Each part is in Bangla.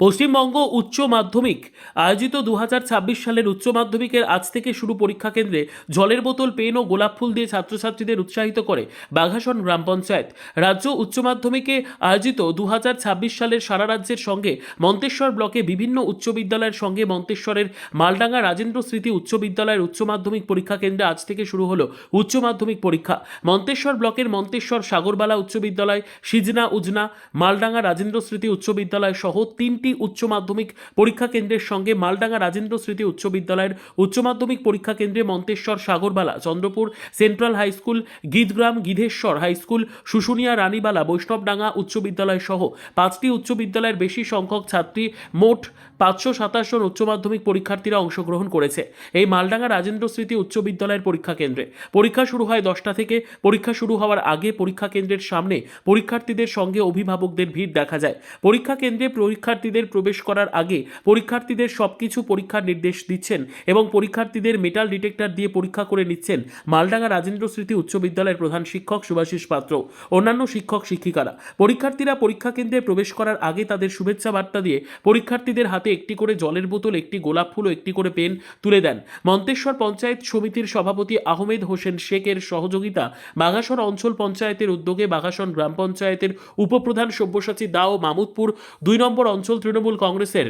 পশ্চিমবঙ্গ উচ্চ মাধ্যমিক। আয়োজিত দু হাজার ছাব্বিশ সালের উচ্চ মাধ্যমিকের আজ থেকে শুরু পরীক্ষা কেন্দ্রে জলের বোতল, পেন ও গোলাপ ফুল দিয়ে ছাত্রছাত্রীদের উৎসাহিত করে বাঘাসন গ্রাম পঞ্চায়েত। রাজ্য উচ্চ মাধ্যমিকে আয়োজিত দু হাজার ছাব্বিশ সালের সারা রাজ্যের সঙ্গে মন্তেশ্বর ব্লকে বিভিন্ন উচ্চ বিদ্যালয়ের সঙ্গে মন্তেশ্বরের মালডাঙ্গা রাজেন্দ্র স্মৃতি উচ্চ বিদ্যালয়ের উচ্চ মাধ্যমিক পরীক্ষা কেন্দ্রে আজ থেকে শুরু হলো উচ্চ মাধ্যমিক পরীক্ষা। মন্তেশ্বর ব্লকের মন্তেশ্বর সাগরবালা উচ্চ বিদ্যালয়, সিজনা উজনা, মালডাঙ্গা রাজেন্দ্র স্মৃতি উচ্চ বিদ্যালয় সহ তিনটি উচ্চ মাধ্যমিক পরীক্ষা কেন্দ্রের সঙ্গে মালডাঙ্গা রাজেন্দ্র স্মৃতি উচ্চ বিদ্যালয়ের উচ্চ মাধ্যমিক পরীক্ষা কেন্দ্রে Manteswar Sagarbala, Chandrapur central high school Gitgram Gidheswar high school, Shushunia Ranibala, Baishnabdanga উচ্চ বিদ্যালয় সহ পাঁচটি উচ্চ বিদ্যালয়ের বেশি সংখ্যক ছাত্রী মোট পাঁচশো সাতাশ জন উচ্চ মাধ্যমিক পরীক্ষার্থীরা অংশগ্রহণ করেছে। এই মালডাঙ্গা রাজেন্দ্র স্মৃতি উচ্চ বিদ্যালয়ের পরীক্ষা কেন্দ্রে। পরীক্ষা শুরু হয় দশটা থেকে। পরীক্ষা শুরু হওয়ার আগে পরীক্ষা কেন্দ্রের সামনে পরীক্ষার্থীদের সঙ্গে অভিভাবকদের ভিড় দেখা যায়। পরীক্ষা কেন্দ্রে পরীক্ষার্থীদের প্রবেশ করার আগে পরীক্ষার্থীদের সবকিছু পরীক্ষার নির্দেশ দিচ্ছেন এবং পরীক্ষার্থীদের মেটাল ডিটেক্টর দিয়ে পরীক্ষা করে নিচ্ছেন মালডাঙ্গা রাজেন্দ্র স্মৃতি উচ্চ বিদ্যালয়ের প্রধান শিক্ষক সুভাষিস পাত্র। অন্যান্য শিক্ষক, শিক্ষিকারা। পরীক্ষার্থীরা পরীক্ষা কেন্দ্রে প্রবেশ করার আগে তাদের শুভেচ্ছা বার্তা দিয়ে পরীক্ষার্থীদের হাতে একটি করে জলের বোতল, একটি গোলাপ ফুল ও একটি করে পেন তুলে দেন। মন্তেশ্বর পঞ্চায়েত সমিতির সভাপতি আহমেদ হোসেন শেখের সহযোগিতা বাঘাসন অঞ্চল পঞ্চায়েতের উদ্যোগে বাঘাসন গ্রাম পঞ্চায়েতের উপপ্রধান সব্যসাচী দা ও মামুদপুর দুই নম্বর অঞ্চল তৃণমূল কংগ্রেসের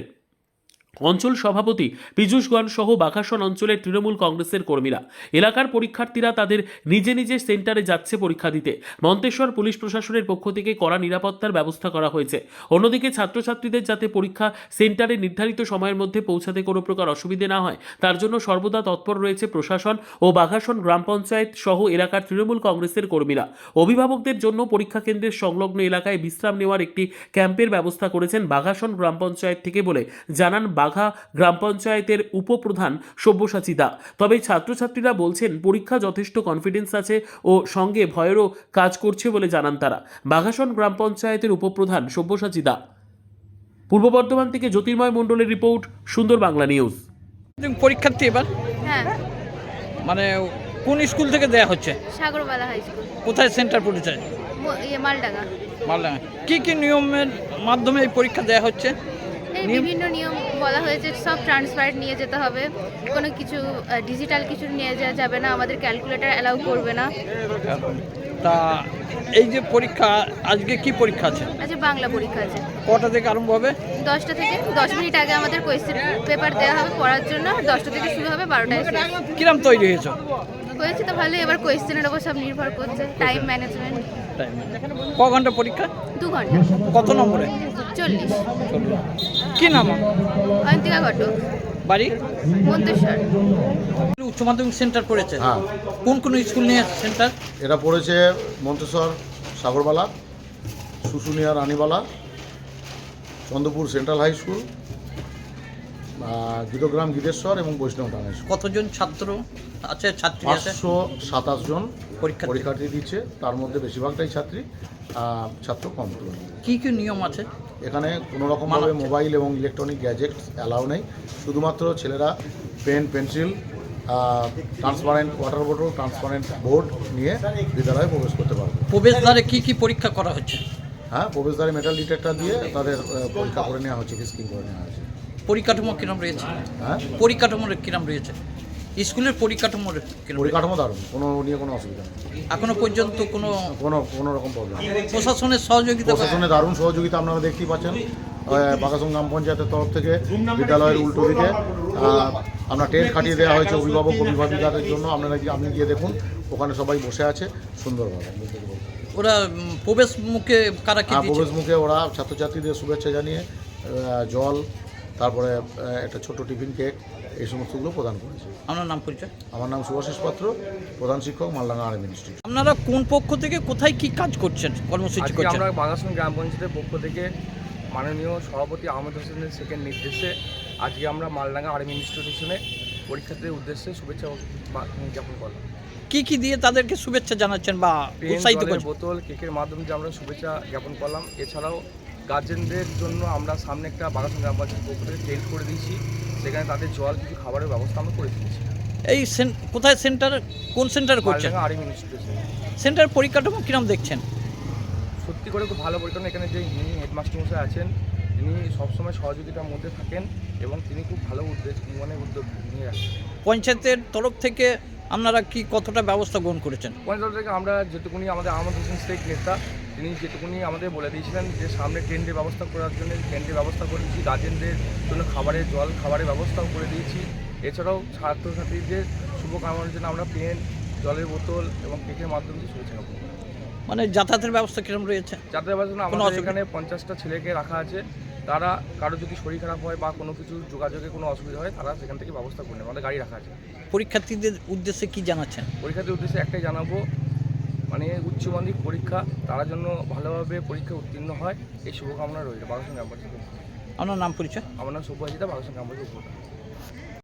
অঞ্চল সভাপতি পীযূষগঞ্জ সহ বাঘাসন অঞ্চলের তৃণমূল কংগ্রেসের কর্মীরা। এলাকার পরীক্ষার্থীরা তাদের নিজে নিজে সেন্টারে যাচ্ছে পরীক্ষা দিতে। মন্তেশ্বর পুলিশ প্রশাসনের পক্ষ থেকে কড়া নিরাপত্তার ব্যবস্থা করা হয়েছে। অন্যদিকে ছাত্রছাত্রীদের যাতে পরীক্ষা সেন্টারে নির্ধারিত সময়ের মধ্যে পৌঁছাতে কোনো প্রকার অসুবিধে না হয়, তার জন্য সর্বদা তৎপর রয়েছে প্রশাসন ও বাঘাসন গ্রাম পঞ্চায়েত সহ এলাকার তৃণমূল কংগ্রেসের কর্মীরা। অভিভাবকদের জন্য পরীক্ষা কেন্দ্রের সংলগ্ন এলাকায় বিশ্রাম নেওয়ার একটি ক্যাম্পের ব্যবস্থা করেছেন বাঘাসন গ্রাম পঞ্চায়েত থেকে বলে জানান বাঘা গ্রাম পঞ্চায়েতের উপপ্রধান সব্যসাচী দা। তবে ছাত্রছাত্রীরা বলছেন পরীক্ষা যথেষ্ট কনফিডেন্স আছে ও সঙ্গে ভয়েরও কাজ করছে বলে জানান তারা। বাঘাসন গ্রাম পঞ্চায়েতের উপপ্রধান সব্যসাচী দা। পূর্ব বর্ধমান থেকে জ্যোতির্ময় মণ্ডলের রিপোর্ট সুন্দর বাংলা নিউজ। পরীক্ষার্থী এবার? হ্যাঁ। মানে কোন স্কুল থেকে দেয়া হচ্ছে? Sagarbala high school. কোথায় সেন্টার পড়েছে? ইয়ে মালডাঙ্গা। মালডাঙ্গা। কি কি নিয়মের মাধ্যমে এই পরীক্ষা দেয়া হচ্ছে? নিয়ম- বিভিন্ন নিয়ম বলা হয়েছে সব ট্রান্সফার নিয়ে যেতে হবে। কোনো কিছু ডিজিটাল কিছু নিয়ে যাওয়া যাবে না আমাদের ক্যালকুলেটর অ্যালাউ করবে না। তা এই যে পরীক্ষা আজকে কি পরীক্ষা আছে? আচ্ছা বাংলা পরীক্ষা আছে। কটা থেকে আরম্ভ হবে? দশটা থেকে দশ মিনিট আগে আমাদের কোয়েশ্চেন পেপার দেওয়া হবে পড়ার জন্য দশটা থেকে শুরু হবে বারোটায় কিরাম তৈরি হয়েছে? হয়েছে তো ভালোই এবার কোয়েশ্চেনের ওপর সব নির্ভর করছে টাইম ম্যানেজমেন্ট টাইম ক ঘণ্টা পরীক্ষা? দু ঘণ্টা। কত নম্বরে? চল্লিশ। কি নাম অয়ন্তিকা ঘটক। বাড়ি? মন্তেশ্বর। উচ্চ মাধ্যমিক সেন্টার পড়েছে? হ্যাঁ। কোন কোন স্কুল নিয়ে সেন্টার? এটা পড়েছে Manteswar Sagarbala Shushunia Ranibala Chandrapur central high school Gitgram Giteswar এবং বৈষ্ণব হাই কতজন ছাত্র আছে ছাত্রী আছে? পাঁচশো সাতাশ জন পরীক্ষার্থী। পরীক্ষার্থী দিচ্ছে তার মধ্যে বেশিরভাগটাই ছাত্রী ছাত্র কম কি কি নিয়ম আছে? এখানে কোনো রকমভাবে মোবাইল এবং ইলেকট্রনিক গ্যাজেট অ্যালাউ নেই। শুধুমাত্র ছেলেরা পেন পেন্সিল ট্রান্সপারেন্ট ওয়াটার বোতল ট্রান্সপারেন্ট বোর্ড নিয়ে বিদ্যালয়ে প্রবেশ করতে পারবে। প্রবেশদ্বারে কি কি পরীক্ষা করা হচ্ছে? হ্যাঁ প্রবেশদ্বারে মেটাল ডিটেক্টর দিয়ে তাদের পরীক্ষা করে নেওয়া হচ্ছে ফিস্কিং করে নেওয়া হয়েছে পরিকাঠামো কিরম রয়েছে? হ্যাঁ? পরিকাঠামোর কিরম রয়েছে? স্কুলের পরিকাঠামোর কিরম পরিকাঠামো দারুণ কোনো নিয়ে কোনো অসুবিধা নেই। এখনও পর্যন্ত কোনো কোনো কোনো রকম প্রবলেম প্রশাসনের সহযোগিতা প্রশাসনের দারুণ সহযোগিতা আপনারা দেখতেই পাচ্ছেন। বাগাসন গ্রাম পঞ্চায়েতের তরফ থেকে বিদ্যালয়ের উল্টো দিকে আমরা টেন্ট খাটিয়ে দেওয়া হয়েছে অভিভাবক অভিভাবিকাদের জন্য। আপনারা আপনি গিয়ে দেখুন ওখানে সবাই বসে আছে সুন্দরভাবে। ওরা প্রবেশ মুখে কারা কি আর প্রবেশ মুখে ওরা ছাত্রছাত্রীদের শুভেচ্ছা জানিয়ে জল তারপরে একটা ছোট টিফিন কেক এই সমস্তগুলো প্রদান করেছে। আপনার নাম পরিচয়? আমার নাম সুভাষিস পাত্র প্রধান শিক্ষক মালডাঙ্গা আর্মি ইনস্টিটিউট। আপনারা কোন পক্ষ থেকে কোথায় কি কাজ করছেন কর্মসূচি করছেন? আমরা বাগাসন গ্রাম পঞ্চায়েতের পক্ষ থেকে মাননীয় সভাপতি আহমেদ হোসেনের সেকেন্ড নির্দেশে আজকে আমরা মালডাঙ্গা আর্মি ইনস্টিটিউশনে পরীক্ষার্থীদের উদ্দেশ্যে শুভেচ্ছা জ্ঞাপন করলাম। কি কি দিয়ে তাদেরকে শুভেচ্ছা জানাচ্ছেন বা উৎসাহিত করছেন? বোতল কেকের মাধ্যমে যে আমরা শুভেচ্ছা জ্ঞাপন করলাম। এছাড়াও গার্জেনদের জন্য আমরা সামনে একটা বাগাসন গ্রাম পঞ্চায়েত পক্ষ থেকে টেন্ট করে দিয়েছি। সেখানে তাদের জল কিছু খাবারের ব্যবস্থা আমরা করে দিয়েছি। এই কোথায় সেন্টার? কোন সেন্টার করছেন? আর্মি ইনস্টিটিউশনে। সেন্টার পরিকাঠামো কিরম দেখছেন? সত্যি করে খুব ভালো পরিকল্পনা এখানে যে যিনি হেডমাস্টার মশাই আছেন তিনি সবসময় সহযোগিতার মধ্যে থাকেন এবং তিনি খুব ভালো উদ্যোগ মানে উদ্যোগ নিয়ে আসেন পঞ্চায়েতের তরফ থেকে আপনারা কি কতটা ব্যবস্থা গ্রহণ করেছেন? পঞ্চায়েত থেকে আমরা যেটুকুনি আমাদের আহমদ হোসেন শেখ নেতা তিনি যেটুকুনি আমাদের বলে দিয়েছিলেন যে সামনে টেন্টের ব্যবস্থা করার জন্য টেন্টের ব্যবস্থা করে দিয়েছি গার্জেনদের জন্য খাবারের জল খাবারের ব্যবস্থাও করে দিয়েছি। এছাড়াও ছাত্রছাত্রীদের শুভকামনার জন্য আমরা পেন জলের বোতল এবং কেকের মাধ্যমে শুভেচ্ছা মানে যাতায়াতের ব্যবস্থা কীরকম রয়েছে? যাতায়াতের ব্যবস্থা আমাদের এখানে পঞ্চাশটা ছেলেকে রাখা আছে। তারা কারও যদি শরীর খারাপ হয় বা কোনো কিছু যোগাযোগে কোনো অসুবিধা হয় তারা সেখান থেকে ব্যবস্থা করে নেবে। আমাদের গাড়ি রাখা আছে। পরীক্ষার্থীদের উদ্দেশ্যে কি জানাচ্ছেন? পরীক্ষার্থীর উদ্দেশ্যে একটাই জানাব মানে উচ্চ মাধ্যমিক পরীক্ষা তারা জন্য ভালোভাবে পরীক্ষা উত্তীর্ণ হয়। এই শুভকামনা রইল। বারোশো ক্যাম্পাস আপনার নাম পরিচয়? আমার নাম সুব্বাজিতা বারোশো ক্যাম্পাসের উপর